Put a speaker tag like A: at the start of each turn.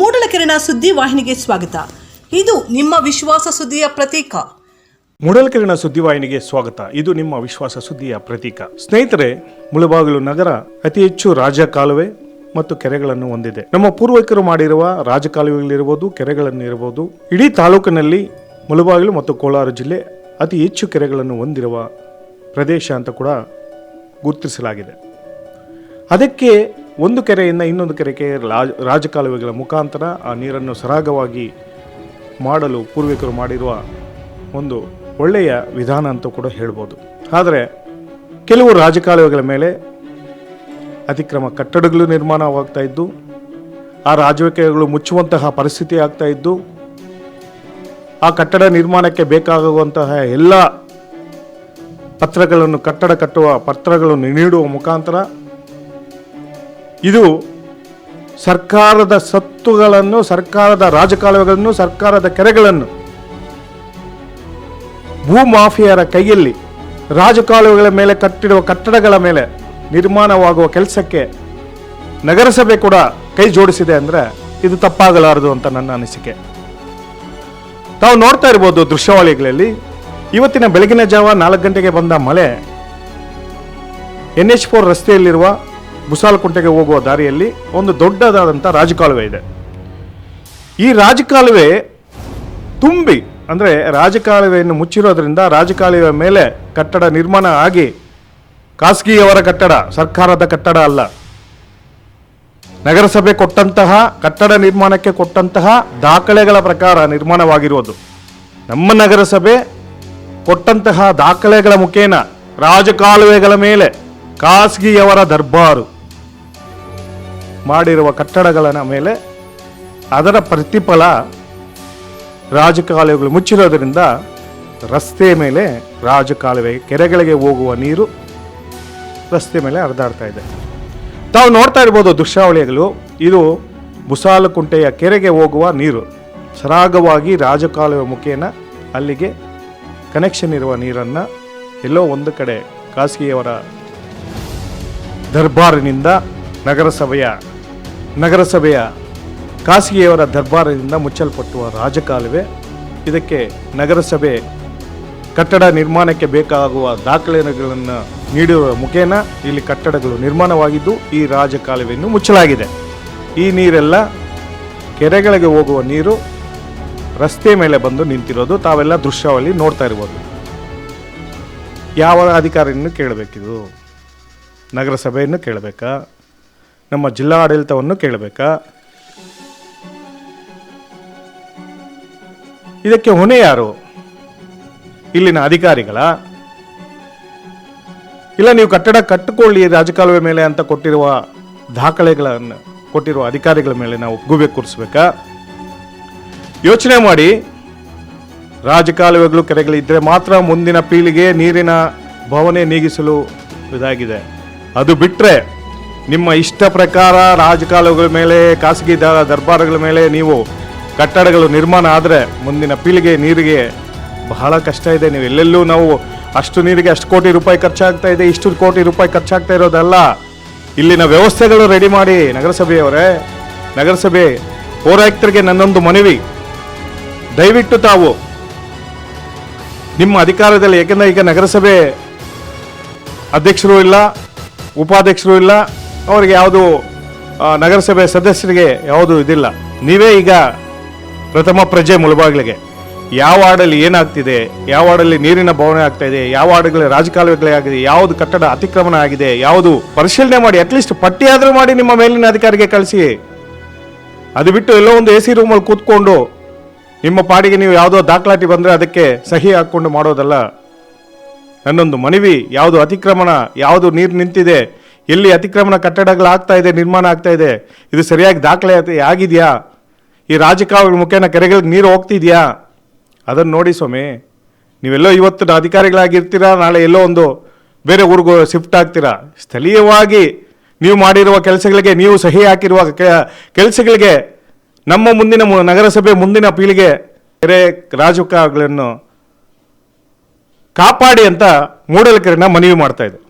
A: ಮೂಡಲಕೆರೆನ ಸುದ್ದಿ ವಾಹಿನಿಗೆ ಸ್ವಾಗತ. ಇದು ನಿಮ್ಮ ವಿಶ್ವಾಸ ಸುದ್ದಿಯ ಪ್ರತೀಕ.
B: ಮೂಡಲಕೆರೆನ ಸುದ್ದಿವಾಹಿನಿಗೆ ಸ್ವಾಗತ. ಇದು ನಿಮ್ಮ ವಿಶ್ವಾಸ ಸುದ್ದಿಯ ಪ್ರತೀಕ. ಸ್ನೇಹಿತರೆ, ಮುಳಬಾಗಿಲು ನಗರ ಅತಿ ಹೆಚ್ಚು ರಾಜ ಕಾಲುವೆ ಮತ್ತು ಕೆರೆಗಳನ್ನು ಹೊಂದಿದೆ. ನಮ್ಮ ಪೂರ್ವಿಕರು ಮಾಡಿರುವ ರಾಜಕಾಲುವೆಗಳಿರ್ಬೋದು ಕೆರೆಗಳನ್ನು ಇರಬಹುದು ಇಡೀ ತಾಲೂಕಿನಲ್ಲಿ ಮುಳಬಾಗಿಲು ಮತ್ತು ಕೋಲಾರ ಜಿಲ್ಲೆ ಅತಿ ಹೆಚ್ಚು ಕೆರೆಗಳನ್ನು ಹೊಂದಿರುವ ಪ್ರದೇಶ ಅಂತ ಕೂಡ ಗುರುತಿಸಲಾಗಿದೆ. ಅದಕ್ಕೆ ಒಂದು ಕೆರೆಯಿಂದ ಇನ್ನೊಂದು ಕೆರೆಗೆ ರಾಜ ರಾಜಕಾಲುವೆಗಳ ಮುಖಾಂತರ ಆ ನೀರನ್ನು ಸರಾಗವಾಗಿ ಮಾಡಲು ಪೂರ್ವಿಕರು ಮಾಡಿರುವ ಒಂದು ಒಳ್ಳೆಯ ವಿಧಾನ ಅಂತ ಕೂಡ ಹೇಳ್ಬೋದು. ಆದರೆ ಕೆಲವು ರಾಜಕಾಲುವೆಗಳ ಮೇಲೆ ಅತಿಕ್ರಮ ಕಟ್ಟಡಗಳು ನಿರ್ಮಾಣವಾಗ್ತಾ ಇದ್ದು, ಆ ರಾಜಕೀಯಗಳು ಮುಚ್ಚುವಂತಹ ಪರಿಸ್ಥಿತಿ ಆಗ್ತಾ ಇದ್ದು, ಆ ಕಟ್ಟಡ ನಿರ್ಮಾಣಕ್ಕೆ ಬೇಕಾಗುವಂತಹ ಎಲ್ಲ ಪತ್ರಗಳನ್ನು, ಕಟ್ಟಡ ಕಟ್ಟುವ ಪತ್ರಗಳನ್ನು ನೀಡುವ ಮುಖಾಂತರ ಇದು ಸರ್ಕಾರದ ಸತ್ತುಗಳನ್ನು, ಸರ್ಕಾರದ ರಾಜಕಾಲುವೆಗಳನ್ನು, ಸರ್ಕಾರದ ಕೆರೆಗಳನ್ನು ಭೂಮಾಫಿಯರ ಕೈಯಲ್ಲಿ ರಾಜಕಾಲುವೆಗಳ ಮೇಲೆ ಕಟ್ಟಿರುವ ಕಟ್ಟಡಗಳ ಮೇಲೆ ನಿರ್ಮಾಣವಾಗುವ ಕೆಲಸಕ್ಕೆ ನಗರಸಭೆ ಕೂಡ ಕೈ ಜೋಡಿಸಿದೆ ಅಂದರೆ ಇದು ತಪ್ಪಾಗಲಾರದು ಅಂತ ನನ್ನ ಅನಿಸಿಕೆ. ತಾವು ನೋಡ್ತಾ ಇರ್ಬೋದು ದೃಶ್ಯಾವಳಿಗಳಲ್ಲಿ, ಇವತ್ತಿನ ಬೆಳಗಿನ ಜಾವ ನಾಲ್ಕು ಗಂಟೆಗೆ ಬಂದ ಮಳೆ ಎನ್ ಎಚ್ ಫೋರ್ ರಸ್ತೆಯಲ್ಲಿರುವ ಬುಸಾಲಕುಂಟೆಗೆ ಹೋಗುವ ದಾರಿಯಲ್ಲಿ ಒಂದು ದೊಡ್ಡದಾದಂಥ ರಾಜಕಾಲುವೆ ಇದೆ. ಈ ರಾಜಕಾಲುವೆ ತುಂಬಿ, ಅಂದರೆ ರಾಜಕಾಲುವೆಯನ್ನು ಮುಚ್ಚಿರೋದ್ರಿಂದ ರಾಜಕಾಲುವೆ ಮೇಲೆ ಕಟ್ಟಡ ನಿರ್ಮಾಣ ಆಗಿ ಖಾಸಗಿಯವರ ಕಟ್ಟಡ, ಸರ್ಕಾರದ ಕಟ್ಟಡ ಅಲ್ಲ. ನಗರಸಭೆ ಕೊಟ್ಟಂತಹ, ಕಟ್ಟಡ ನಿರ್ಮಾಣಕ್ಕೆ ಕೊಟ್ಟಂತಹ ದಾಖಲೆಗಳ ಪ್ರಕಾರ ನಿರ್ಮಾಣವಾಗಿರುವುದು ನಮ್ಮ ನಗರಸಭೆ ಕೊಟ್ಟಂತಹ ದಾಖಲೆಗಳ ಮುಖೇನ ರಾಜಕಾಲುವೆಗಳ ಮೇಲೆ ಖಾಸಗಿಯವರ ದರ್ಬಾರು. ಮಾಡಿರುವ ಕಟ್ಟಡಗಳ ಮೇಲೆ ಅದರ ಪ್ರತಿಫಲ ರಾಜಕಾಲುವೆಗಳು ಮುಚ್ಚಿರೋದರಿಂದ ರಸ್ತೆ ಮೇಲೆ ರಾಜಕಾಲುವೆ, ಕೆರೆಗಳಿಗೆ ಹೋಗುವ ನೀರು ರಸ್ತೆ ಮೇಲೆ ಹರಿದಾಡ್ತಾ ಇದೆ. ತಾವು ನೋಡ್ತಾ ಇರ್ಬೋದು ದೃಶ್ಯಾವಳಿಗಳು, ಇದು ಮುಸಾಲಕುಂಟೆಯ ಕೆರೆಗೆ ಹೋಗುವ ನೀರು. ಸರಾಗವಾಗಿ ರಾಜಕಾಲುವೆ ಮುಖೇನ ಅಲ್ಲಿಗೆ ಕನೆಕ್ಷನ್ ಇರುವ ನೀರನ್ನು ಎಲ್ಲೋ ಒಂದು ಕಡೆ ಖಾಸಗಿಯವರ ದರ್ಬಾರಿನಿಂದ ನಗರಸಭೆಯ ನಗರಸಭೆಯ ಖಾಸಗಿಯವರ ದರ್ಬಾರದಿಂದ ಮುಚ್ಚಲ್ಪಟ್ಟುವ ರಾಜಕಾಲುವೆ, ಇದಕ್ಕೆ ನಗರಸಭೆ ಕಟ್ಟಡ ನಿರ್ಮಾಣಕ್ಕೆ ಬೇಕಾಗುವ ದಾಖಲೆಗಳನ್ನು ನೀಡುವ ಮುಖೇನ ಇಲ್ಲಿ ಕಟ್ಟಡಗಳು ನಿರ್ಮಾಣವಾಗಿದ್ದು ಈ ರಾಜಕಾಲುವೆಯನ್ನು ಮುಚ್ಚಲಾಗಿದೆ. ಈ ನೀರೆಲ್ಲ ಕೆರೆಗಳಿಗೆ ಹೋಗುವ ನೀರು ರಸ್ತೆ ಮೇಲೆ ಬಂದು ನಿಂತಿರೋದು, ತಾವೆಲ್ಲ ದೃಶ್ಯಾವಳಿ ನೋಡ್ತಾ ಇರ್ಬೋದು. ಯಾವ ಅಧಿಕಾರಿಯನ್ನು ಕೇಳಬೇಕಿದು? ನಗರಸಭೆಯನ್ನು ಕೇಳಬೇಕಾ? ನಮ್ಮ ಜಿಲ್ಲಾ ಆಡಳಿತವನ್ನು ಕೇಳಬೇಕಾ? ಇದಕ್ಕೆ ಹೊಣೆ ಯಾರು? ಇಲ್ಲಿನ ಅಧಿಕಾರಿಗಳ? ಇಲ್ಲ, ನೀವು ಕಟ್ಟಡ ಕಟ್ಟಿಕೊಳ್ಳಿ, ರಾಜಕಾಲುವೆ ಮೇಲೆ ಅಂತ ಕೊಟ್ಟಿರುವ ದಾಖಲೆಗಳನ್ನು ಕೊಟ್ಟಿರುವ ಅಧಿಕಾರಿಗಳ ಮೇಲೆ ನಾವು ಗೂಬೆ ಕೂರಿಸ್ಬೇಕಾ? ಯೋಚನೆ ಮಾಡಿ. ರಾಜಕಾಲುವೆಗಳು ಕೆರೆಗಳಿದ್ದರೆ ಮಾತ್ರ ಮುಂದಿನ ಪೀಳಿಗೆ ನೀರಿನ ಭಾವನೆ ನೀಗಿಸಲು ಇದಾಗಿದೆ. ಅದು ಬಿಟ್ಟರೆ ನಿಮ್ಮ ಇಷ್ಟ ಪ್ರಕಾರ ರಾಜಕಾಲುಗಳ ಮೇಲೆ, ಖಾಸಗಿ ದರ್ಬಾರುಗಳ ಮೇಲೆ ನೀವು ಕಟ್ಟಡಗಳು ನಿರ್ಮಾಣ ಆದರೆ ಮುಂದಿನ ಪೀಳಿಗೆ ನೀರಿಗೆ ಬಹಳ ಕಷ್ಟ ಇದೆ. ನೀವು ಎಲ್ಲೆಲ್ಲೂ ನಾವು ಅಷ್ಟು ನೀರಿಗೆ ಅಷ್ಟು ಕೋಟಿ ರೂಪಾಯಿ ಖರ್ಚಾಗ್ತಾ ಇದೆ, ಇಷ್ಟು ಕೋಟಿ ರೂಪಾಯಿ ಖರ್ಚಾಗ್ತಾ ಇರೋದಲ್ಲ. ಇಲ್ಲಿನ ವ್ಯವಸ್ಥೆಗಳು ರೆಡಿ ಮಾಡಿ ನಗರಸಭೆಯವರೇ, ನಗರಸಭೆ ಪೌರಾಯುಕ್ತರಿಗೆ ನನ್ನೊಂದು ಮನವಿ. ದಯವಿಟ್ಟು ತಾವು ನಿಮ್ಮ ಅಧಿಕಾರದಲ್ಲಿ ಏಕೆಂದರೆ ಈಗ ನಗರಸಭೆ ಅಧ್ಯಕ್ಷರು ಇಲ್ಲ, ಉಪಾಧ್ಯಕ್ಷರು ಇಲ್ಲ ಅವರಿಗೆ ಯಾವುದು ನಗರಸಭೆ ಸದಸ್ಯರಿಗೆ ಯಾವುದು ಇದಿಲ್ಲ. ನೀವೇ ಈಗ ಪ್ರಥಮ ಪ್ರಜೆ ಮುಳಬಾಗಿಲಿಗೆ. ಯಾವ ವಾರ್ಡಲ್ಲಿ ಏನಾಗ್ತಿದೆ, ಯಾವ ವಾರ್ಡಲ್ಲಿ ನೀರಿನ ಭಾವನೆ ಆಗ್ತಾ ಇದೆ ಯಾವ ವಾರ್ಡ್ಗಳ ರಾಜಕಾಲುವೆಗಳೇ ಆಗಿದೆ, ಯಾವುದು ಕಟ್ಟಡ ಅತಿಕ್ರಮಣ ಆಗಿದೆ, ಯಾವುದು ಪರಿಶೀಲನೆ ಮಾಡಿ ಅಟ್ಲೀಸ್ಟ್ ಪಟ್ಟಿಯಾದರೂ ಮಾಡಿ ನಿಮ್ಮ ಮೇಲಿನ ಅಧಿಕಾರಿಗೆ ಕಳಿಸಿ. ಅದು ಬಿಟ್ಟು ಎಲ್ಲೋ ಒಂದು ಎ ಸಿ ರೂಮಲ್ಲಿ ಕೂತ್ಕೊಂಡು ನಿಮ್ಮ ಪಾಡಿಗೆ ನೀವು ಯಾವುದೋ ದಾಖಲಾತಿ ಬಂದರೆ ಅದಕ್ಕೆ ಸಹಿ ಹಾಕ್ಕೊಂಡು ಮಾಡೋದಲ್ಲ. ನನ್ನೊಂದು ಮನವಿ, ಯಾವುದು ಅತಿಕ್ರಮಣ, ಯಾವುದು ನೀರು ನಿಂತಿದೆ ಎಲ್ಲಿ ಅತಿಕ್ರಮಣ ಕಟ್ಟಡಗಳು ಆಗ್ತಾ ಇದೆ, ನಿರ್ಮಾಣ ಆಗ್ತಾ ಇದೆ, ಇದು ಸರಿಯಾಗಿ ದಾಖಲೆ ಆಗಿ- ಆಗಿದೆಯಾ? ಈ ರಾಜಕಾಲುವೆ ಮುಖೇನ ಕೆರೆಗಳಿಗೆ ನೀರು ಹೋಗ್ತಿದೆಯಾ? ಅದನ್ನು ನೋಡಿ ಸ್ವಾಮಿ, ನೀವೆಲ್ಲೋ ಇವತ್ತು ಅಧಿಕಾರಿಗಳಾಗಿರ್ತೀರಾ, ನಾಳೆ ಎಲ್ಲೋ ಒಂದು ಬೇರೆ ಊರಿಗೂ ಶಿಫ್ಟ್ ಆಗ್ತೀರಾ? ಸ್ಥಳೀಯವಾಗಿ ನೀವು ಮಾಡಿರುವ ಕೆಲಸಗಳಿಗೆ ನೀವು ಸಹಿ ಹಾಕಿರುವ ಕೆಲಸಗಳಿಗೆ ನಮ್ಮ ಮುಂದಿನ ನಗರಸಭೆ ಮುಂದಿನ ಪೀಳಿಗೆ ಕೆರೆ ರಾಜಕಾವಗಳನ್ನು ಕಾಪಾಡಿ ಅಂತ ಮೂಡಲಕೆರೆನ ಮನವಿ ಮಾಡ್ತಾ ಇದೆ.